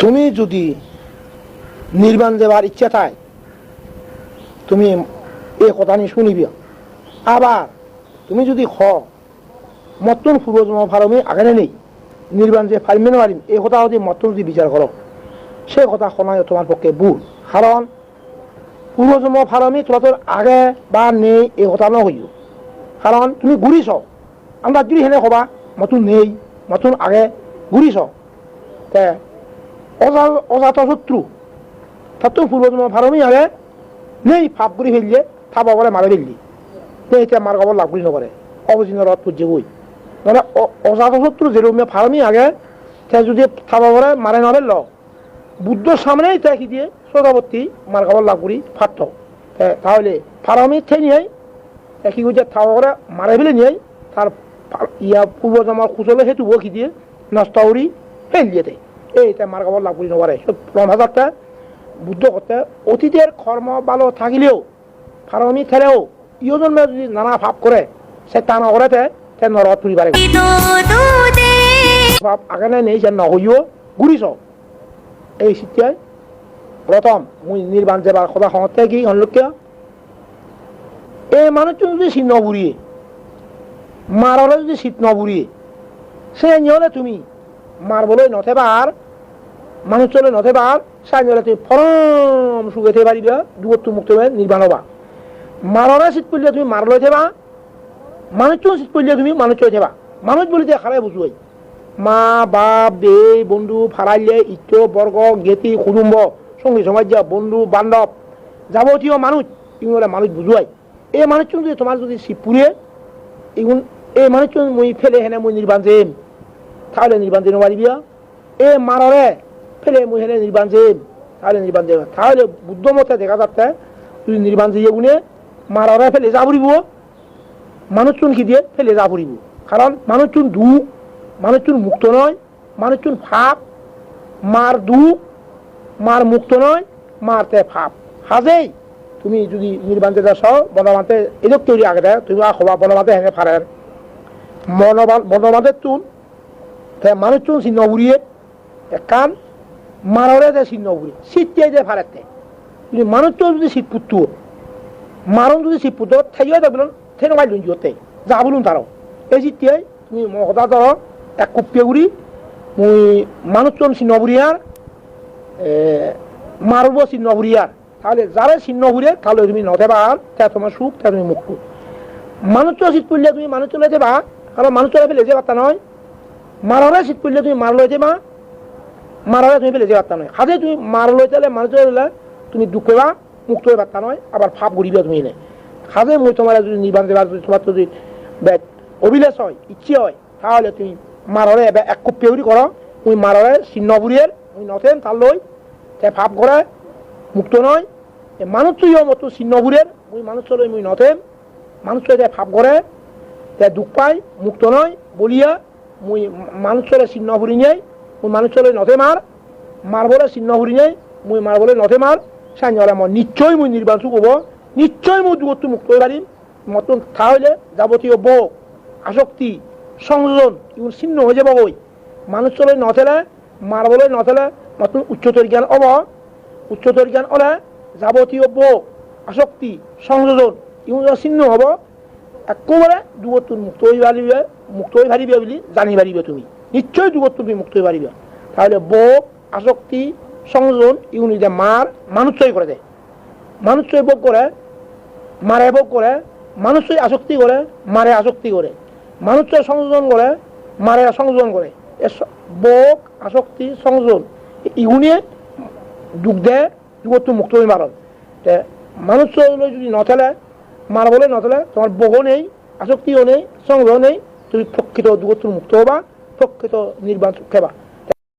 তুমি যদি নির্বাণ দেবার ইচ্ছা থাকে তুমি এই কথা নিয়ে শুনিবি। আবার তুমি যদি খ মতন পূর্বজন্ম ফারমি আগানে নেই, নির্বাণ যে ফারিমে মারিম এই কথা যদি মতন যদি বিচার করো, সে কথা শোনায় তোমার পক্ষে ভুল। কারণ পূর্বজন্ম ফারমি তোরা তোর আগে বা নেই এই কথা নকইও কারণ তুমি ঘুরিছ, আমরা যদি হেনে কবা মতন নেই মতন আগে ঘুরিছ, তে অজাত শত্রু। তার তো পূর্বজন্ম ফারমি আগে নেই ফাপ করে ফেললে থাপ করে মারে ফেললি। নেই এতিয়া মার খবর লাভ করি নকরে অবচিন্ন রথ পুজে বই অ- অজাত শত্রু যেরকম ফারমি আগে তে যদি থাপ করে মারে নবে ল বুদ্ধর সামনেই তে কি দিয়ে শ্রোতাবর্তী মার খবর লাভ করি ফাটত তাহলে ফারমি থে নিয়ে কি করছে থাপ করে মারে ফেলে নিয়ে তার ইয়া পূর্বজন্মার কুশলে সেতু বকি দিয়ে, নষ্ট করি ফেল দিয়ে দেয় এই তে মার খবর লাভ করি প্রমাণ হাজারটা বুদ্ধ করতে অতীতের কর্ম ভালো থাকিলেও ফারমি থেলেও ইয় জন্মে যদি নানা ভাব করে সে তা নকরে তে তে নরত ফুরি পারে ভাব আগে নেই যে নহইও ঘুরিছ এই সিটিয়াই প্রথম মুই নির্বাণ যাবার কথা হতে কি অনলোক্য এই মানুষজন যদি শীত নবুরিয়ে মারলে যদি শীত নবুরিয়ে সে নিহলে তুমি। মারবলৈ নথেবার মানুষ চলে নথেবার সাই নিহলে তুমি ফরম সুগেতে পারিবা দূরত্ব মুক্ত হয়ে নির্বাণ হবা। মারলে শীত পড়লে তুমি মারলৈ থেবা, মানুষজন শীত পড়লে তুমি মানুষ চলে থেবা। মানুষ বলিতে খারাই বুঝুই মা, বাপ বে বন্ধু ফারাইলে ইষ্ট বর্গ জ্ঞাতি কুটুম্ব, সঙ্গী সমাজ বন্ধু, বান্ধব, যাবতীয় মানুষ এগুলো মানুষ বুঝুয়াই এই মানুষজন যদি তোমার যদি শিবপুরে এগুন এই মানুষজন মই ফেলে হেনে মই নির্বাণ যেম তাহলে নির্বাণ দিন পারিবিয়া এ মাররে ফেলে হেনে নির্বাণ যেম তাহলে নির্বাণ দেব তাহলে বুদ্ধ মতে দেখা যাচ্ছে, যদি নির্বাণ দিয়ে গুনে মাররে ফেলে যা ফুরিব মানুষজন কি দিয়ে ফেলে যা ফুরিব কারণ মানুষজন দুঃখ, মানুষজন মুক্ত নয়, মানুষজন ফাপ মার দুঃখ, মার মুক্ত নয়, মারতে ফাপ হাজেই তুমি যদি নির্বাণতে যাস বনমাতে এদিক তৈরি আগে দেয় তুমি আর খবা বনমাতে হেনে ফারের মনবান বনমাতে তুন, তে মানুষ চুন চিহ্ন বুড়িয়ে কান মাররে যে চিহ্ন বুড়ি শীতটিয়াই যে ফারেতে যদি মানুষ চুন যদি শীত পুত্তু মারণ যদি শীত পুত্র থাইও দেখবেন থেন মাই লুঞ্জি হতে যা বলুন তারও। এই শীতটিয়াই তুমি মহদা ধর, এক কুপিয়ে গুড়ি মুই মানুষ চুন মারব বুড়িয়ার তাহলে যারা ঘুরে তাহলে তুমি নদেবা আর, তা তোমার সুখ, তা তুমি মুক্ত মানুষ তো শীত পড়লে তুমি মানুষ চলে যাবা কারণ মানুষ চলে ফেলে যে বার্তা নয়। মারলে শীত পড়লে তুমি মার লই যাবা মারলে তুমি ফেলে যে বার্তা নয়। হাতে তুমি মার লই তাহলে মানুষ তুমি দুঃখ বা মুক্ত হয়ে বার্তা নয়, আবার ফাপ ঘুরিবে তুমি এনে হাতে মই তোমার যদি নির্বাণ যদি তোমার যদি ব্যাগ অভিলাষ হয়, ইচ্ছে হয়, তাহলে তুমি মারলে এক কুপ পেউরি করো তুমি মারলে বুড়িয়ের তুমি নথেন তার লই তে ফাপ করে মুক্ত নয় মানুষ তো ইয় মতো চিহ্ন ঘুরের মুই মানুষ চলে মুই নথেম মানুষ চলে ভাব করে তে দুঃখ পাই মুক্ত নয়, বলিয়া, মুই মানুষ চলে চিহ্ন ঘুরি নেই মুই চলে নথে মার মারবলে চিহ্ন ঘুরি নেই, মুই মারবলে নথে মার সাই নলে মই নিশ্চয় মুই নির্বাণ হব, নিশ্চয় মুই যুগতটো মুক্ত হয়ে পারিম মতন তাহলে যাবতীয় বোক আসক্তি, সংযোজন এগুলো ছিন্ন হয়ে যাব গই মানুষ চলে নথেলে মারবলে নথেলে নতুন উচ্চতর জ্ঞান অব উচ্চতর জ্ঞান হলে যাবতীয় বোক আসক্তি, সংযোজন ইউনিয়ন চিহ্ন হব। একেবাৰে দূৰত্বত মুক্ত হৈ পাৰিবে, মুক্ত হৈ পাৰিবে বুলি জানি পাৰিবে তুমি। নিশ্চয় দূৰত্ব তুমি মুক্ত হৈ পাৰিবা তাহলে বোক আসক্তি, সংযোজন ইউনিটে মার, মানুষই করে দেয়। মানুষই ভোগ করে, মারে ভোগ করে, মানুষই আসক্তি করে, মারে আসক্তি করে। মানুষই সংযোজন করে, মারে সংযোজন করে। ভোগ আসক্তি, সংযোজন ইগুনিয়ে দুখ দেয় যুগতো মুক্ত হয়ে মারল তে মানুষ যদি নথেলে মারবলে নথেলে তোমার বগো নেই, আসক্তিও নেই সংগ্রহ নেই, তুমি প্রকৃত যুগত্ব মুক্ত হবা। প্রকৃত নির্বাণ খেবা